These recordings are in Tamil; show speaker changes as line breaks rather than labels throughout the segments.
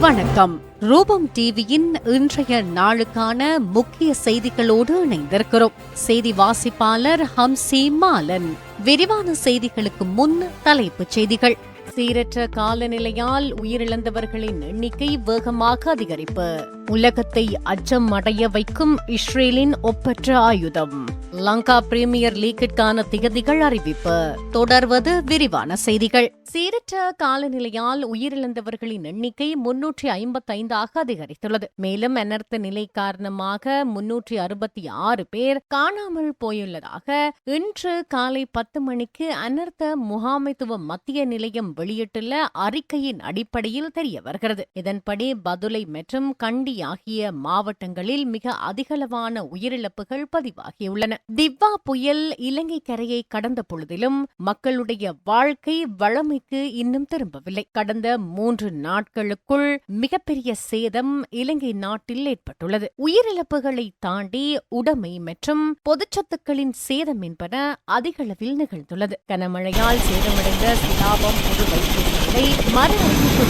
வணக்கம். ரூபம் டிவியின் இன்றைய நாளுக்கான முக்கிய செய்திகளோடு இணைந்திருக்கிறோம். செய்தி வாசிப்பாளர் ஹம்சி மாலன். விரிவான செய்திகளுக்கு முன் தலைப்புச் செய்திகள். சீரற்ற காலநிலையால் உயிரிழந்தவர்களின் எண்ணிக்கை வேகமாக அதிகரிப்பு. உலகத்தை அச்சம் அடைய வைக்கும் இஸ்ரேலின் ஒப்பற்ற ஆயுதம். லங்கா பிரீமியர் லீக்கிற்கான திகதிகள் அறிவிப்பு. தொடர்வது விரிவான செய்திகள். சீரற்ற காலநிலையால் உயிரிழந்தவர்களின் எண்ணிக்கை முன்னூற்றி ஐம்பத்தைந்தாக அதிகரித்துள்ளது. மேலும் அனர்த்த நிலை காரணமாக முன்னூற்றி அறுபத்தி ஆறு பேர் காணாமல் போயுள்ளதாக இன்று காலை பத்து மணிக்கு அனர்த்த முகாமைத்துவ மத்திய நிலையம் வெளியிட்டுள்ள அறிக்கையின் அடிப்படையில் தெரிய வருகிறது. இதன்படி பதுளை மற்றும் கண்டி ஆகிய மாவட்டங்களில் மிக அதிகளவான உயிரிழப்புகள் பதிவாகியுள்ளன. திவ்வா புயல் இலங்கை கரையை கடந்த பொழுதிலும் மக்களுடைய வாழ்க்கை வளமைக்கு இன்னும் திரும்பவில்லை. கடந்த மூன்று நாட்களுக்குள் மிகப்பெரிய சேதம் இலங்கை நாட்டில் ஏற்பட்டுள்ளது. உயிரிழப்புகளை தாண்டி உடைமை மற்றும் பொதுச்சத்துக்களின் சேதம் என்பன அதிகளவில் நிகழ்ந்துள்ளது. கனமழையால் சேதமடைந்த சிலாபம் பொது வைத்தியசாலை மறு அறிவிப்பு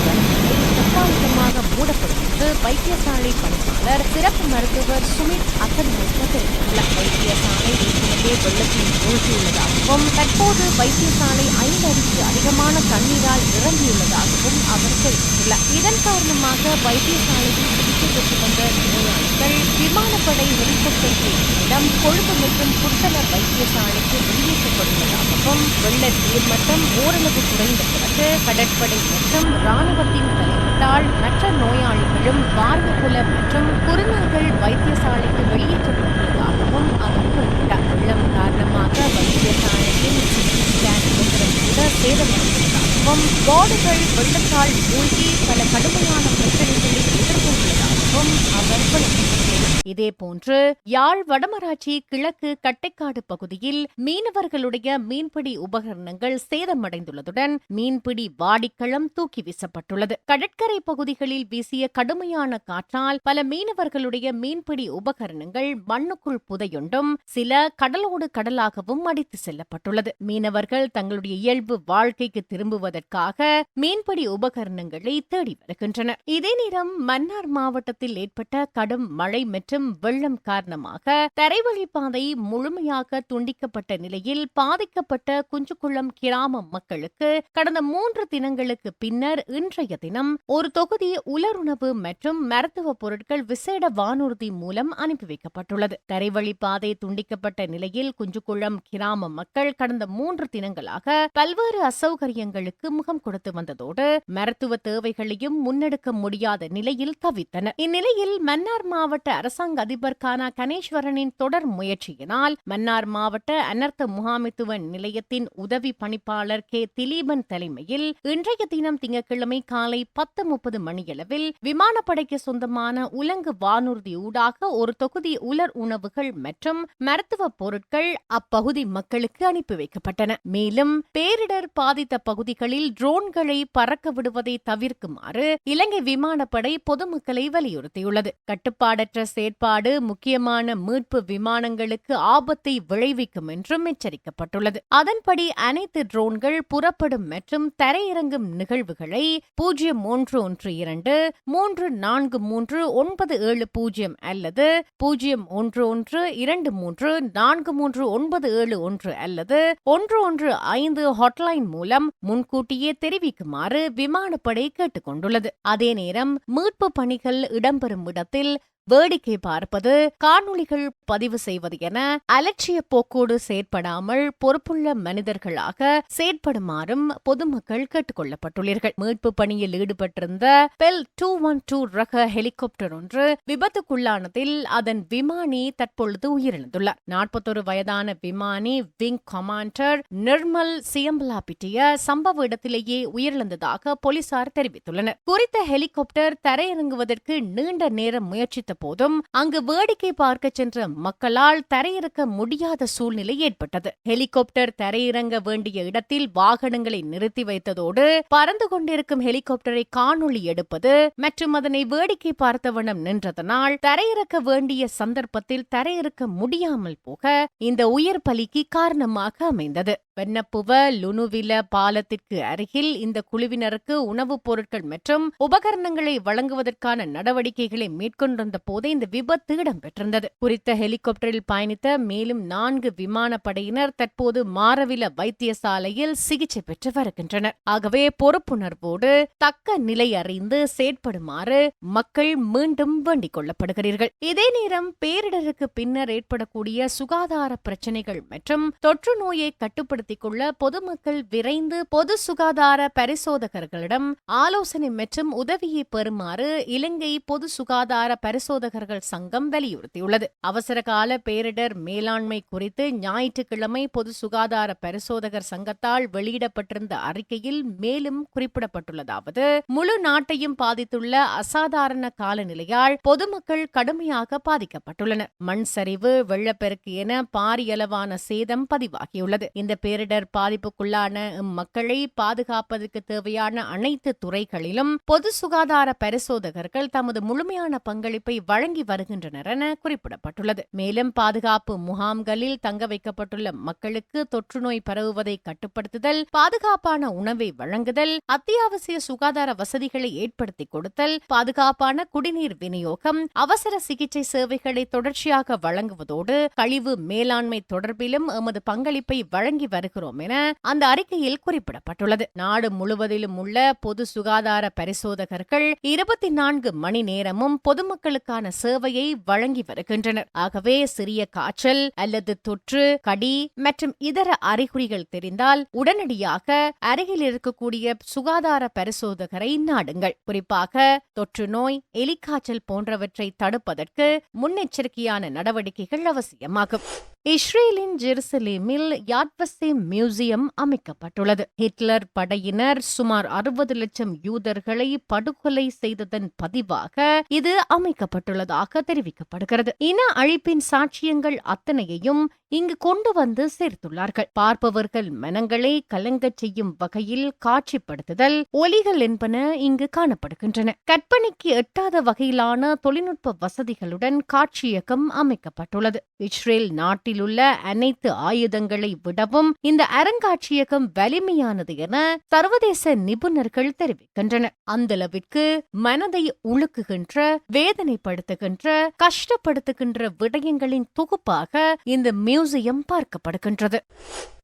தற்காலிகமாக மூடப்படும் என்று வைத்தியசாலை பணிப்பாளர் சிறப்பு மருத்துவர் சுமித் அகர்மூர்த்த தெரிவித்துள்ளார். வைத்தியசாலை ஏற்கனவே வெள்ளத்தில் மூழ்கியுள்ளதாகவும் தற்போது வைத்தியசாலை ஐந்து அடிக்கு அதிகமான தண்ணீரால் நிரம்பியுள்ளதாகவும் அவர் தெரிவித்துள்ளார். இதன் காரணமாக வைத்தியசாலையில் சிகிச்சை பெற்று வந்த விமானப்படை ஹெலிகாப்டர்கள் மூலம் கொழும்பு மற்றும் புத்தளர் வைத்தியசாலைக்கு வெளியேற்றப்பட்டுள்ளதாகவும் வெள்ள நீர்மட்டம் ஓரளவு குறைந்த பிறகு கடற்படை மற்றும் ராணுவத்தின் தலைவர்களால் மற்ற நோயாளிகளும் வாரியகுல மற்றும் குருநர்கள் வைத்தியசாலைக்கு வெளியேற்றப்பட்டுள்ளதாகவும் அவர் குறிப்பிட்டார். வெள்ளம் காரணமாக வைத்தியசாலையின் சிடி ஸ்கேன் இயந்திரம் கூட சேதமடைந்துள்ளதாகவும் வார்டுகள் வெள்ளத்தால் மூழ்கி பல கடுமையான பிரச்சனைகளை எதிர்கொண்டுள்ளதாகவும் அவர் குறிப்பிட்டார். இதேபோன்று யாழ் வடமராட்சி கிழக்கு கட்டைக்காடு பகுதியில் மீனவர்களுடைய மீன்பிடி உபகரணங்கள் சேதமடைந்துள்ளதுடன் மீன்பிடி வாடிக்களம் தூக்கி வீசப்பட்டுள்ளது. கடற்கரை பகுதிகளில் வீசிய கடுமையான காற்றால் பல மீனவர்களுடைய மீன்பிடி உபகரணங்கள் மண்ணுக்குள் புதையுண்டும் சில கடலோடு கடலாகவும் அடித்து செல்லப்பட்டுள்ளது. மீனவர்கள் தங்களுடைய இயல்பு வாழ்க்கைக்கு திரும்புவதற்காக மீன்பிடி உபகரணங்களை தேடி வருகின்றனர். இதே நேரம் மன்னார் மாவட்டத்தில் ஏற்பட்ட கடும் மழை மற்றும் வெள்ளம் காரணமாக தரைவழிப்பாதை முழுமையாக துண்டிக்கப்பட்ட நிலையில் பாதிக்கப்பட்ட குஞ்சுக்குளம் கிராம மக்களுக்கு கடந்த மூன்று தினங்களுக்கு பின்னர் இன்றைய தினம் ஒரு தொகுதி உலருணவு மற்றும் மருத்துவ பொருட்கள் விசேட வானூர்தி மூலம் அனுப்பி வைக்கப்பட்டுள்ளது. தரைவழிப்பாதை துண்டிக்கப்பட்ட நிலையில் குஞ்சுக்குளம் கிராம மக்கள் கடந்த மூன்று தினங்களாக பல்வேறு அசௌகரியங்களுக்கு முகம் கொடுத்து வந்ததோடு மருத்துவ தேவைகளையும் முன்னெடுக்க முடியாத நிலையில் தவித்தனர். இந்நிலையில் மன்னார் மாவட்ட அரசாங்க அதிபர் கானா கணேஸ்வரனின் தொடர் முயற்சியினால் மன்னார் மாவட்ட அனர்த்த முகாமைத்துவ நிலையத்தின் உதவி பணிப்பாளர் கே. திலீபன் தலைமையில் இன்றைய தினம் திங்கட்கிழமை காலை பத்து முப்பது மணியளவில் விமானப்படைக்கு சொந்தமான உலங்கு வானூர்தி ஊடாக ஒரு தொகுதி உலர் உணவுகள் மற்றும் மருத்துவ பொருட்கள் அப்பகுதி மக்களுக்கு அனுப்பி வைக்கப்பட்டன. மேலும் பேரிடர் பாதித்த பகுதிகளில் ட்ரோன்களை பறக்க விடுவதை தவிர்க்குமாறு இலங்கை விமானப்படை பொதுமக்களை வலியுறுத்தியுள்ளது. கட்டுப்பாடற்ற செயற்பாடு முக்கியமான மீட்பு விமானங்களுக்கு ஆபத்தை விளைவிக்கும் என்றும் எச்சரிக்கப்பட்டுள்ளது. அதன்படி அனைத்து ட்ரோன்கள் புறப்படும் மற்றும் தரையிறங்கும் நிகழ்வுகளை பூஜ்ஜியம் ஒன்று ஒன்று இரண்டு மூன்று நான்கு மூன்று ஒன்பது ஏழு பூஜ்ஜியம் அல்லது பூஜ்ஜியம் ஒன்று ஒன்று இரண்டு மூன்று நான்கு மூன்று ஒன்பது ஏழு ஒன்று அல்லது ஒன்று ஒன்று ஐந்து ஹாட்லைன் மூலம் முன்கூட்டியே தெரிவிக்குமாறு விமானப்படை கேட்டுக்கொண்டுள்ளது. அதே நேரம் மீட்பு பணிகள் இடம்பெறும் இடத்தில் வேடிக்கை பார்ப்பது காணொளிகள் பதிவு செய்வது என அலட்சிய போக்கோடு செயற்படாமல் பொறுப்புள்ள மனிதர்களாக செயற்படுமாறும் பொதுமக்கள் கேட்டுக் கொள்ளப்பட்டுள்ளீர்கள் மீட்பு பணியில் ஈடுபட்டிருந்த பெல் டூ ஒன் டூ ரக ஹெலிகாப்டர் ஒன்று விபத்துக்குள்ளானதில் அதன் விமானி தற்பொழுது உயிரிழந்துள்ளார். நாற்பத்தொரு வயதான விமானி விங் கமாண்டர் நிர்மல் சியம்பலாபிட்டிய சம்பவ இடத்திலேயே உயிரிழந்ததாக போலீசார் தெரிவித்துள்ளனர். குறித்த ஹெலிகாப்டர் தரையிறங்குவதற்கு நீண்ட நேரம் முயற்சித்த போதும் அங்கு வேடிக்கை பார்க்க சென்ற மக்களால் தரையிறக்க முடியாத சூழ்நிலை ஏற்பட்டது. ஹெலிகாப்டர் தரையிறங்க வேண்டிய இடத்தில் வாகனங்களை நிறுத்தி வைத்ததோடு பறந்து கொண்டிருக்கும் ஹெலிகாப்டரை காணொளி எடுப்பது மற்றும் அதனை வேடிக்கை பார்த்த வண்ணம் நின்றதனால் தரையிறக்க வேண்டிய சந்தர்ப்பத்தில் தரையிறக்க முடியாமல் போக இந்த உயிர் பலிக்கு காரணமாக அமைந்தது. வெண்ணப்புவ லுணுவில பாலத்திற்கு அருகில் இந்த குழுவினருக்கு உணவுப் பொருட்கள் மற்றும் உபகரணங்களை வழங்குவதற்கான நடவடிக்கைகளை மேற்கொண்டிருந்த போது இந்த விபத்து இடம்பெற்றிருந்தது. குறித்த ஹெலிகாப்டரில் பயணித்த மேலும் நான்கு விமானப்படையினர் தற்போது மாரவில வைத்தியசாலையில் சிகிச்சை பெற்று வருகின்றனர். ஆகவே பொறுப்புணர்வோடு தக்க நிலை அறிந்து செயற்படுமாறு மக்கள் மீண்டும் வேண்டிக் கொள்ளப்படுகிறீர்கள். இதே நேரம் பேரிடருக்கு பின்னர் ஏற்படக்கூடிய சுகாதார பிரச்சினைகள் மற்றும் தொற்று நோயை கட்டுப்படுத்திக் கொள்ள பொதுமக்கள் விரைந்து பொது சுகாதார பரிசோதகர்களிடம் ஆலோசனை மற்றும் உதவியை பெறுமாறு இலங்கை பொது சுகாதார பரிசோதகர்கள் சங்கம் வலியுறுத்தியுள்ளது. அவசர கால பேரிடர் மேலாண்மை குறித்து ஞாயிற்றுக்கிழமை பொது சுகாதார பரிசோதகர் சங்கத்தால் வெளியிடப்பட்டிருந்த அறிக்கையில் மேலும் குறிப்பிடப்பட்டுள்ளதாவது முழு நாட்டையும் பாதித்துள்ள அசாதாரண காலநிலையால் பொதுமக்கள் கடுமையாக பாதிக்கப்பட்டுள்ளனர். மண் சரிவு வெள்ளப்பெருக்கு என பாரியளவான சேதம் பதிவாகியுள்ளது. இந்த பேரிடர் பாதிப்புக்குள்ளான இம்மக்களை பாதுகாப்பதற்கு தேவையான அனைத்து துறைகளிலும் பொது சுகாதார பரிசோதகர்கள் தமது முழுமையான பங்களிப்பை வழங்கி வருகின்றனர் என குறிப்பிடப்பட்டுள்ளது. மேலும் பாதுகாப்பு முகாம்களில் தங்க வைக்கப்பட்டுள்ள மக்களுக்கு தொற்றுநோய் பரவுவதை கட்டுப்படுத்துதல் பாதுகாப்பான உணவை வழங்குதல் அத்தியாவசிய சுகாதார வசதிகளை ஏற்படுத்தி கொடுத்தல் பாதுகாப்பான குடிநீர் விநியோகம் அவசர சிகிச்சை சேவைகளை தொடர்ச்சியாக வழங்குவதோடு கழிவு மேலாண்மை தொடர்பிலும் எமது பங்களிப்பை வழங்கி வர வருகிறோம் என அந்த அறிக்கையில் குறிப்பிடப்பட்டுள்ளது. நாடு முழுவதிலும் உள்ள பொது சுகாதார பரிசோதகர்கள் இருபத்தி நான்கு மணி நேரமும் பொதுமக்களுக்கான சேவையை வழங்கி வருகின்றனர். ஆகவே சிறிய காய்ச்சல் அல்லது தொற்று கடி மற்றும் இதர அறிகுறிகள் தெரிந்தால் உடனடியாக அருகில் இருக்கக்கூடிய சுகாதார பரிசோதகரை நாடுங்கள். குறிப்பாக தொற்று நோய் எலிக்காய்ச்சல் போன்றவற்றை தடுப்பதற்கு முன்னெச்சரிக்கையான நடவடிக்கைகள் அவசியமாகும். இஸ்ரேலின் ஜெருசலேமில் யாட்வசே மியூசியம் அமைக்கப்பட்டுள்ளது. ஹிட்லர் படையினர் சுமார் அறுபது லட்சம் யூதர்களை படுகொலை செய்ததன் பதிவாக இது அமைக்கப்பட்டுள்ளதாக தெரிவிக்கப்படுகிறது. இன அழிப்பின் சாட்சியங்கள் அத்தனையையும் இங்கு கொண்டு வந்து சேர்த்துள்ளார்கள். பார்ப்பவர்கள் மனங்களை கலங்கச் செய்யும் வகையில் காட்சிப்படுத்துதல் ஒலிகள் என்பன இங்கு காணப்படுகின்றன. கற்பனைக்கு எட்டாத வகையிலான தொழில்நுட்ப வசதிகளுடன் காட்சியகம் அமைக்கப்பட்டுள்ளது. இஸ்ரேல் நாட்டிலுள்ள அனைத்து ஆயுதங்களை விடவும் இந்த அருங்காட்சியகம் வலிமையானது என சர்வதேச நிபுணர்கள் தெரிவிக்கின்றனர். அந்தளவிற்கு மனதை உழுக்குகின்ற வேதனைப்படுத்துகின்ற கஷ்டப்படுத்துகின்ற விடயங்களின் தொகுப்பாக இந்த மியூசியம் பார்க்கப்படுகின்றது.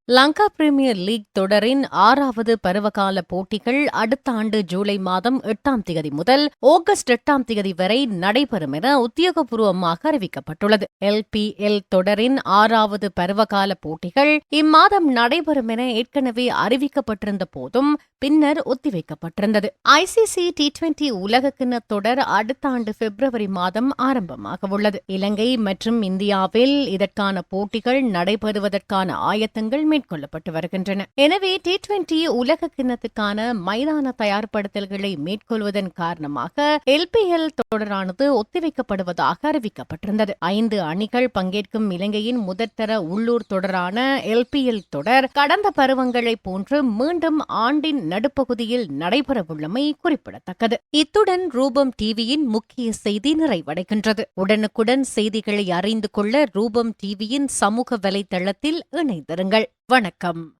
லங்கா பிரீமியர் லீக் தொடரின் ஆறாவது பருவகால போட்டிகள் அடுத்த ஆண்டு ஜூலை மாதம் எட்டாம் தேதி முதல் ஆகஸ்ட் எட்டாம் தேதி வரை நடைபெறும் என உத்தியோகபூர்வமாக அறிவிக்கப்பட்டுள்ளது. எல்பிஎல் தொடரின் ஆறாவது பருவகால போட்டிகள் இம்மாதம் நடைபெறும் என ஏற்கனவே அறிவிக்கப்பட்டிருந்த போதும் பின்னர் ஒத்திவைக்கப்பட்டிருந்தது. ஐசிசி டி டுவெண்டி உலகக்கிண தொடர் அடுத்த ஆண்டு பிப்ரவரி மாதம் ஆரம்பமாக உள்ளது. இலங்கை மற்றும் இந்தியாவில் இதற்கான போட்டிகள் நடைபெறுவதற்கான ஆயத்தங்கள் மேற்கொள்ளப்பட்டு வருகின்றன. எனவே டி டுவெண்டி உலக கிண்ணத்துக்கான மைதான தயார்படுத்தல்களை மேற்கொள்வதன் காரணமாக எல்பிஎல் தொடரானது ஒத்திவைக்கப்படுவதாக அறிவிக்கப்பட்டிருந்தது. ஐந்து அணிகள் பங்கேற்கும் இலங்கையின் முதற்தர உள்ளூர் தொடரான எல்பிஎல் தொடர் கடந்த பருவங்களைப் போன்று மீண்டும் ஆண்டின் நடுப்பகுதியில் நடைபெறவுள்ளமை குறிப்பிடத்தக்கது. இத்துடன் ரூபம் டிவியின் முக்கிய செய்தி நிறைவடைகின்றது. உடனுக்குடன் செய்திகளை அறிந்து கொள்ள ரூபம் டிவியின் சமூக வலைதளத்தில் இணைந்திருங்கள். வணக்கம்.